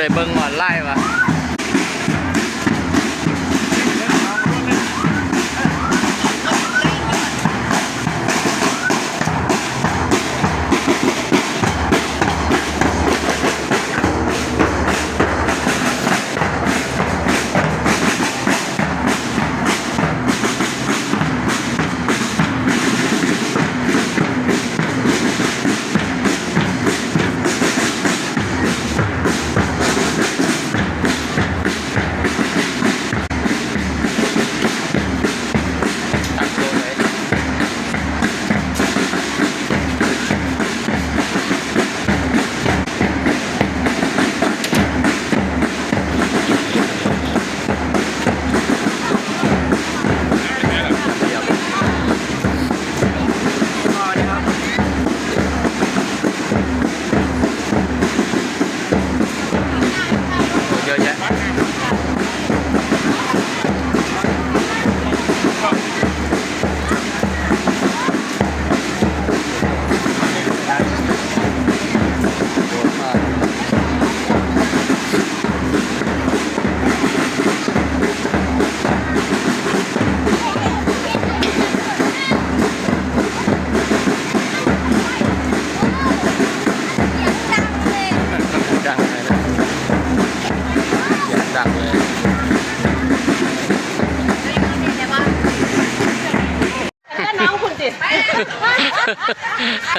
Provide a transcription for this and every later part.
ได้เบิ่งออนไลน์วะ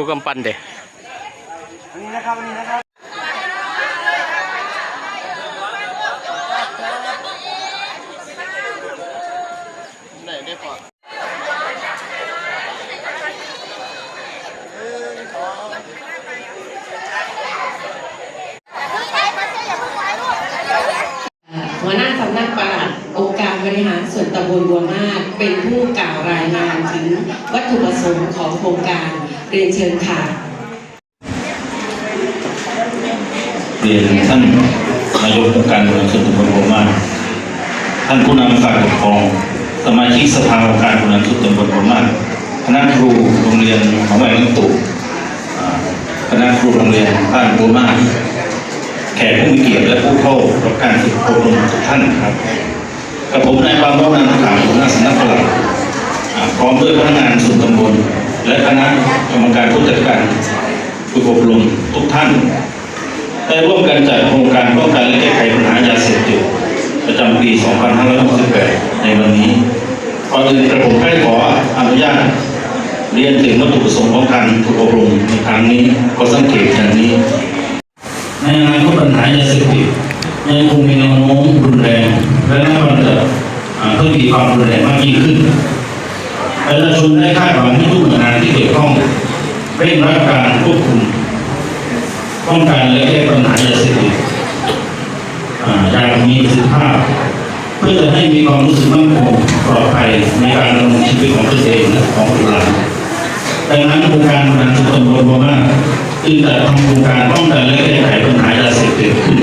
ชูกำปั้นเด้อันนี้นะครับอันนี้นะครับไหนได้ปอดหนึ่งสองหัวหน้าสำนักปลัดองค์การบริหารส่วนตำบลบัวมาศเป็นผู้กล่าวรายงานถึงวัตถุประสงค์ของโครงการ เรียนเชิญค่ะเรียนท่านนายกองค์การบริหารส่วนตำบลบัวมาท่านผู้นำฝ่ายปกครอง สมาชิกสภาองค์การบริหารส่วนตำบลบัวมาคณะครูโรงเรียนหองแหวนตุอ่คณะครูโรงเรียนบ้านบัวมาแขกผู้มีเกียรติและผู้เข้ารับการฝึกอบรมทุกท่านครับกับผมนายปราโมชนันทขาวหัวหน้าสำนักปลัดพร้อมด้วยพนักงานส่วนตำบล และคณะกรรมการผู้จัดการฝึกอบรมทุกท่าน ได้ร่วมกันจัดโครงการป้องกันและแก้ไขปัญหายาเสพติดประจำปี 2568 ในวันนี้ก่อนอื่นกระผมได้ขออนุญาตเรียนถึงวัตถุประสงค์ของการฝึกอบรมในครั้งนี้ก็สังเกตอย่างนี้ ในอนาคตปัญหายาเสพติดยังคงมีแนวโน้มรุนแรงและน่าจะเพิ่มมีความรุนแรงมากยิ่งขึ้น ประชาชนได้คาดหวังให้ทุกหน่วยงานที่เกี่ยวข้องเร่งรัดการควบคุมป้องกันและแก้ปัญหายาเสพติดอย่างมีประสิทธิภาพ เพื่อจะให้มีความรู้สึกมั่นคงปลอดภัยในการดำรงชีวิตของตนเองและของบุตรหลาดังนั้นโครงการบริหารส่วนตำบลบัวมาศจึงจัดทำโครงการป้องกันและแก้ไขปัญหายาเสพติดขึ้น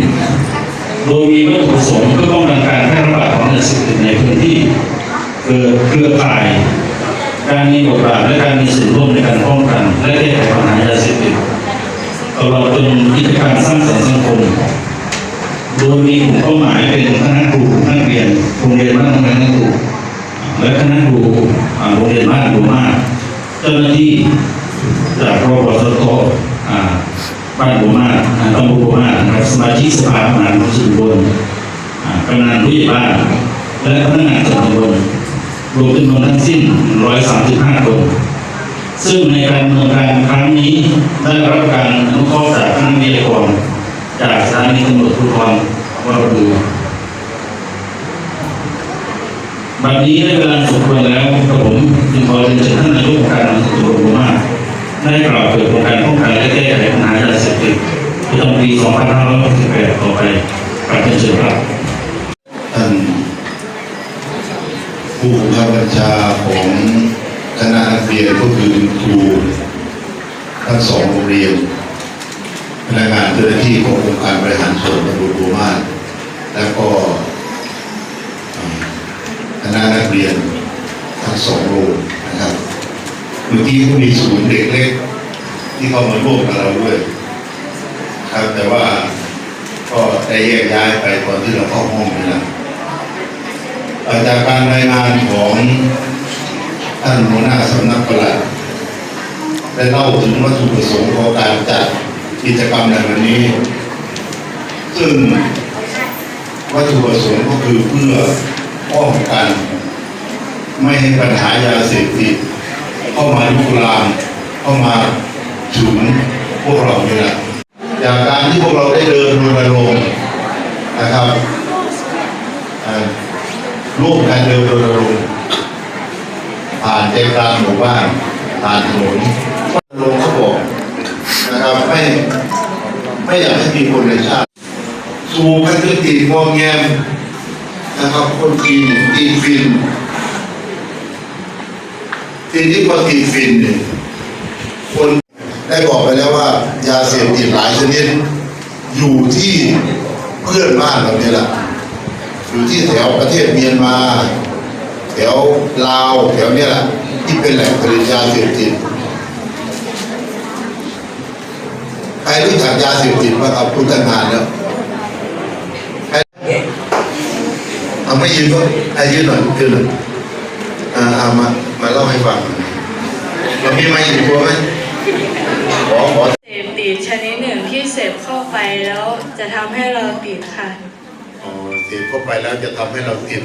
โดยมีวัตถุประสงค์เพื่อป้องกันการแพร่ระบาดของยาเสพติดในพื้นที่เกิดเครือข่าย การมีบทบาทและการมีส่วนร่วมในการป้องกัน และแก้ไขปัญหายาเสพติดตลอดจนกิจการสร้างสรรค์สังคม โดยมีกลุ่มเป้าหมายเป็นคณะครูนักเรียนโรงเรียนบ้านโรงเรียนนักครูและคณะครูอ่าโรงเรียนบ้านบัวมาศเจ้าหน้าที่จากรปสตอ่าบ้านบัวมาศอ่าตำบลบัวมาศนะครับสมาชิกสภาผู้บริหารของส่วนตำบลอ่ากำนันผู้ใหญ่บ้าน และพนักงานส่วนตำบลรวมจำนวนทั้งสิ้น 135 คน ซึ่งในการดำเนินการครั้งนี้ได้รับการอนุเคราะห์จากคณะวิทยากรจากสถานีตำรวจภูธรวรบู วั นนี้ได้เวลาสมควรแล้วกับผมจึงขอเรียนเชิญท่านนายกองการบริหารส่วนำบลบัวมาได้กล่าวเปิดโครงการป้องกันและแก้ไขปัญหายาเสพติดประจำปี 2568 ต่อไปกราบเรียนเชิญครับท่านผู้บังคับบัญชาของคณะนักเรียนก็คือครูทั้งสองโรงเรียนพนักงานเจ้าหน้าที่ขององค์การบริหารส่วนตำบลบัวมาศแล้วก็ คณะนักเรียนทั้งสองโรงนะครับเมื่อกี้ก็มีศูนย์เด็กเล็ก ที่เข้ามาร่วมกับเราด้วย ครับแต่ว่าก็ได้แยกย้ายไปตอนที่เราเข้าห้องนี่แหละจากการรายงานของท่านหัวหน้าสำนักปลัดได้เล่าถึงวัตถุประสงค์ของการจัดกิจกรรมในวันนี้ ซึ่งวัตถุประสงค์ก็คือเพื่อ ป้องกัน ไม่ให้ปัญหายาเสพติดเข้ามาลุกลามเข้ามาถึงพวกเรานี่แหละจากการที่พวกเราได้เดินรณรงค์นะครับร่วมกันเดินรณรงค์ผ่านใจกลางหมู่บ้านผ่านถนนรณรงค์เขาบอกนะครับไม่ไม่อยากให้มีคนในชาติ สูบกันจนติดงอแงม นะครับคนกินติดฟินทีนี้พอติดฟินเนี่ยคนได้บอกไปแล้วว่า ยาเสพติดหลายชนิด อยู่ที่เพื่อนบ้านเราเนี่ยแหละอยู่ที่แถวประเทศเมียนมาแถวลาวแถวเนี้ยแหละที่เป็นแหล่งผลิตยาเสพติดใครรู้จักยาเสพติดบ้างครับคุณตั้งนานแล้วใคร เอาไม่ยืนก็ให้ยืนหน่อยยืนหน่อยอ่าเอามามาเล่าให้ฟังหน่อยเรามีไม้อยู่ตัวไหมขอขอเสพติดชนิดหนึ่งที่เสพเข้าไปแล้วจะทำให้เราติดค่ะอ๋อเสพเข้าไปแล้วจะทำให้เราติด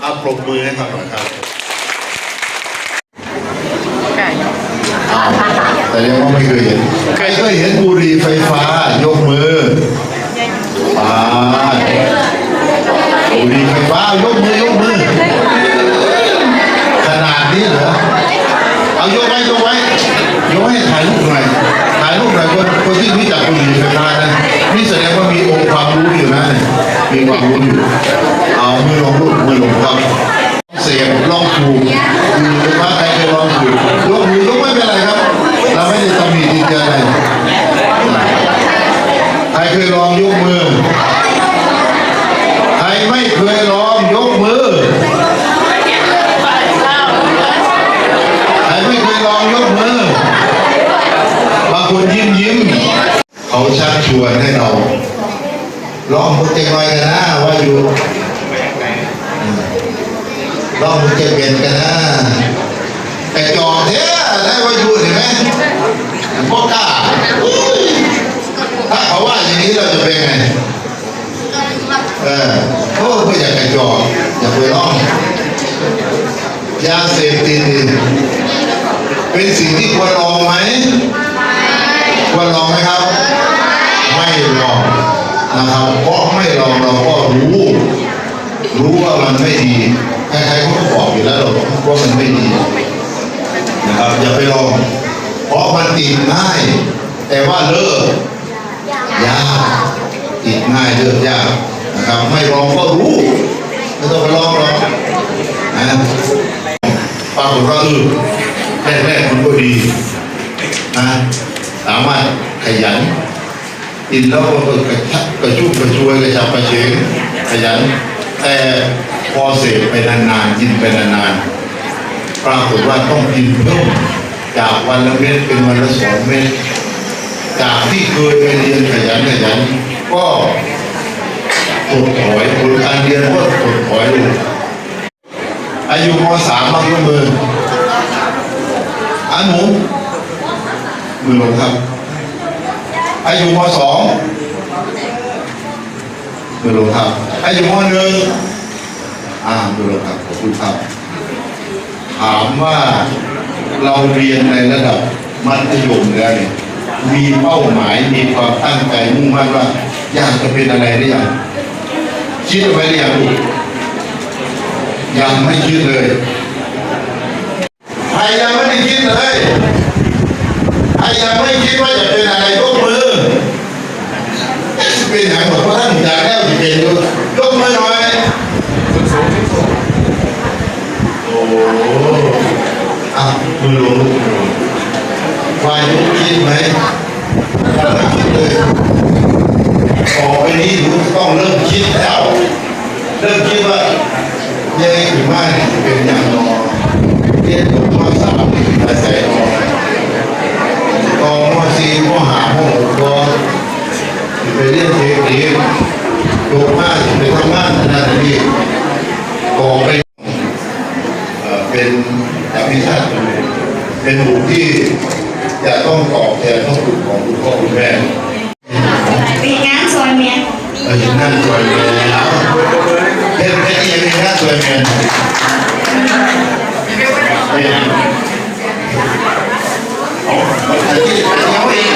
เอาปรบมือให้ครับหน่อยครับไก่อ้าวแต่ยังว่าไม่เคยเห็น ใครเคยเห็นบุหรี่ไฟฟ้ายกมืออ่า ไฟฟ้ายกมือยกมือ ขนาดนี้เหรอ เอายกไว้ยกไว้ยกให้ถ่ายรูปหน่อย ถ่ายรูปหน่อยคนคนที่รู้จักบุหรี่ไฟฟ้านะนี่แสดงว่ามีองค์ความรู้อยู่นะ มีความรู้อยู่ เอามือลงรูปมือลงครับ เสียบลองถูกมือว่าใครเคยลองถูกยกมือยกไม่เป็นไรครับ เราไม่ได้ตำหนิติเตียนอะไรใครเคยลองยกมือ ใครไม่เคยลองยกมือ ใครไม่เคยลองยกมือ บางคนยิ้มยิ้ม เขาชักชวนให้เราลองมุกเจงไว้กันนะว่าอยู่ลองมุกเจงเป็นกันนะแต่จองเท่ได้ว่าอยู่เห็นไหมพวกกล้าถ้าเขาว่าอย่างนี้เราจะเป็นไงเออโอ้ไม่อยากกระจอกอยากไปลองยาเสพติดเป็นสิ่งที่ควรลองไหมควรลองไหมครับ ไม่ลอง นะครับเพราะไม่ลองเราก็รู้ รู้ว่ามันไม่ดีใครๆเขาก็บอกอยู่แล้วหรอกว่ามันไม่ดีนะครับอย่าไปลอง เพราะมันติดง่าย แต่ว่าเลิกยากติดง่ายเลิกยากนะครับ ไม่ลองก็รู้ไม่ต้องไปลองหรอกนะปรากฏว่าเออแรกๆมันก็ดีนะสามารถขยันกินแล้วก็กระชับ ระชุ่มกระชวยกระชับกระเฉงขยันแต่พอเสพไปนานๆกินไปนานๆปรากฏว่าต้องกินเพิ่มจากวันละเม็ดเป็นวันละสองเม็ดจากที่เคยไปเรียนขยันขยันก็ถดถอยผลการเรียนก็ถดถอยลงอายุม .3 มาก็กมืออันหนูมือลงครับ อายุม .2 ไม่รู้ครับไอ้อยู่มอหนึ่งอ่าดูลงครับขอบคุณครับ ถามว่าเราเรียนในระดับมัธยมแล้วเนี่ยมีเป้าหมายมีความตั้งใจมุ่งมั่นว่า อยากจะเป็นอะไรหรือยังคิดไว้หรือยังยังไม่คิดเลยใครยังไม่ได้คิดเลยใครยังไม่คิดว่าจะเป็นอะไรก็ บอกว่าท่านอยากแล้วจะเป็นอยู่ยกมือหน่อยโอ้อะมือลงวายกคิดไหมคิดเลยต่อไปนี้หนูต้องเริ่มคิดแล้วเริ่มคิดว่ายังไงถึงว่เป็นอย่างนอเรียนจบมสามอาศัยออกมสี่มห้ามหกก็ไปเรียนเทคนิค จบมาจะไปทำงานขนาดนี้กองไปเอ่อเป็นอภิชาติเป็นบุคที่จะต้องตอบแทนพระคุณของคุณพ่อคุณแม่ปีงานซอยเมียเรานหน้าสวยแล้วเห็นเพชรยังไมีหน้าสวยเมือนเป็นโอ้อันที่เขาเอง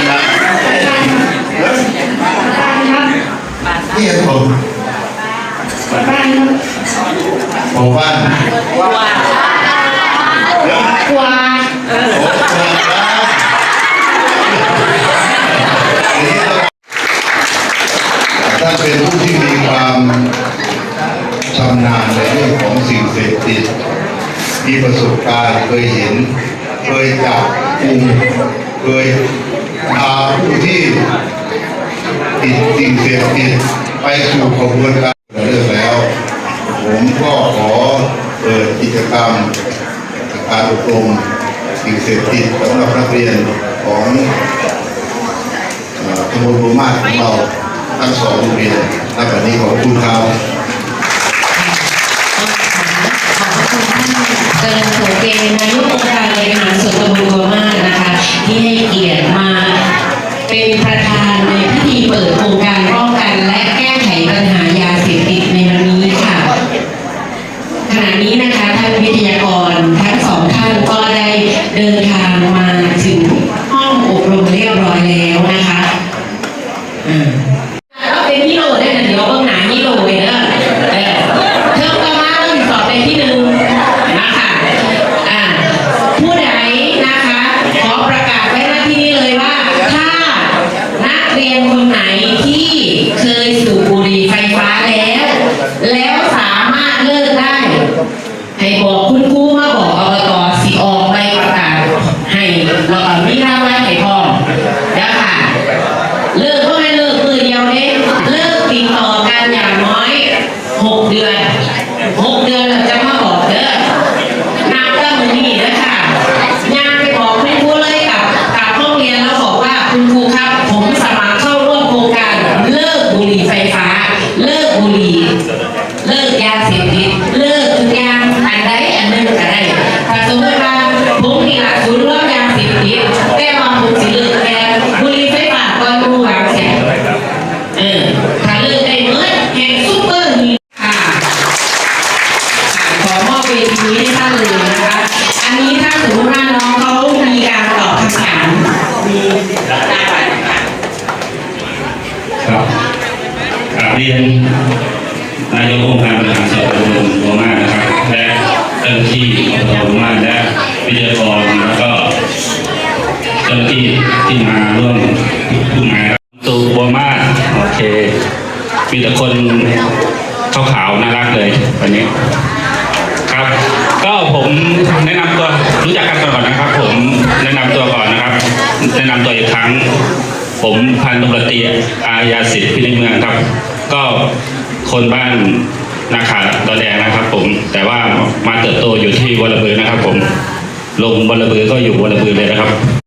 นี่เห็นผมบ้านผมบ้านเดี๋ยวกวาดโอ้ผมบ้านถ้าเป็นผู้ที่มีความชำนาญในเรื่องของสิ่งเสพติดมีประสบการณ์เคยเห็น เคยจับกลุ่มเคยพาผู้ที่ติดสิ่งเสพติด ไปสู่กระบวนการเลิกแล้ว ผมก็ขอเปิดกิจกรรมการอบรมสิ่งเสพติดสำหรับนักเรียนของตำบลบุมาของเราทั้งสองโรงเรียนณวันนี้ขอบคุณครับเจริญโสเกนายกองค์การบริหารส่วนตำบลบัวมานะคะ ที่ให้เกียรติมา เป็นประธานในพิธีเปิดโครงการป้องกันและแก้ไขปัญหายาเสพติดในวันนี้ค่ะ ขณะนี้นะคะท่านวิทยากรทั้งสองท่านก็ได้เดินทาง ให้บอกคุณครูมาบอกอบตสิออกใบประกาศให้แล้วก็มีรางวัลให้พร้อมแล้วค่ะ เลิกก็ให้เลิกมือเดียวเด้เลิกติดต่อกันอย่างน้อยหกเดือนหกเดือนเราจะมาบอกเด้อนับตั้งมือนี้นะค่ะยางไปบอกคุณครูเลยกับกับห้องเรียนแล้วบอกว่าคุณครูครับผมสมัครเข้าร่วมโครงการเลิกบุหรี่ไฟฟ้า เลิกบุหรี่เลิกยาเสพติด เรียนนายกองค์การบริหารส่วนตำบลบัวมาศนะครับและเจ้าหน้าที่อบตบัวมาศและวิทยากรแล้วก็เจ้าหน้าที่ที่มาร่วมผู้งานครับตูบัวมาศโอเคมีแต่คนขาวๆน่ารักเลยวันนี้ครับ ก็ผมแนะนำตัวรู้จักกันก่อนนะครับ ผมแนะนำตัวก่อนนะครับ แนะนำตัวอีกครั้ง ผมพันตำรวจตีอายาสิทธิ์พินิเมืองครับ ก็คนบ้านนาขาดอนแดงนะครับ ผม แต่ว่ามาเติบโตอยู่ที่วัลเบือนะครับ ผมลงวัลเบือก็อยู่วัลเบือเลยนะครับ